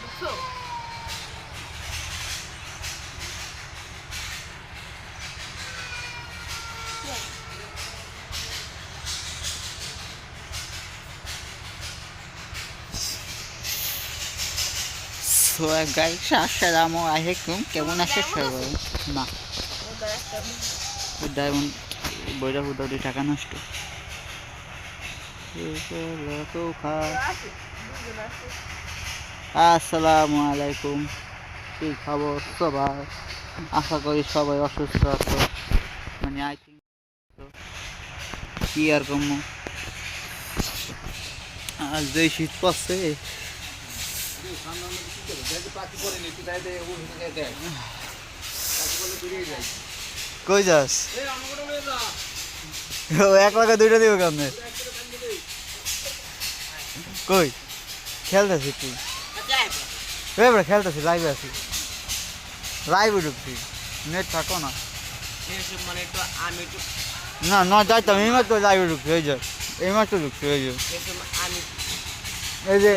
বুঝছ so guys আসসালামু আলাইকুম কেমন আছে সবাই না ডায়মন্ড বইটা হুদা টাকা নষ্ট আসসালামু আলাইকুম কি খবর সবাই আশা করি সবাই অসুস্থ আছো। মানে আই থিঙ্ক কি আর কম আজ যে শীত পড়ছে। কই যাস? এক লাখে দুইটা দিব কেমনে? কই? খেলতেছি তুই। এবার খেলতেছি লাইভে আছি। লাইভে ঢুকছি। নেট থাকো না। না না, যাইতাম, এই মাত্র লাইভে ঢুকছি, এই যে। এই মাত্র ঢুকছি, এই যে। এই যে